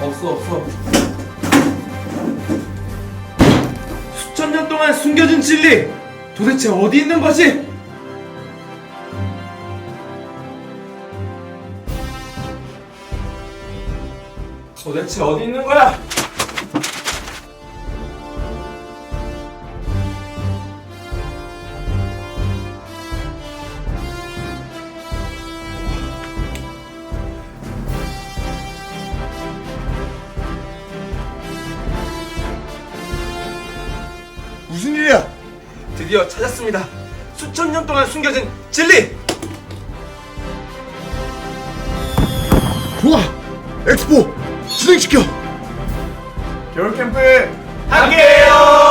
없어 없어. 수천 년 동안 숨겨진 진리 도대체 어디 있는 거지? 도대체 어디 있는 거야? 무슨 일이야? 드디어 찾았습니다. 수천 년 동안 숨겨진 진리. 좋아! 엑스포 진행시켜! 겨울 캠프 함께해요.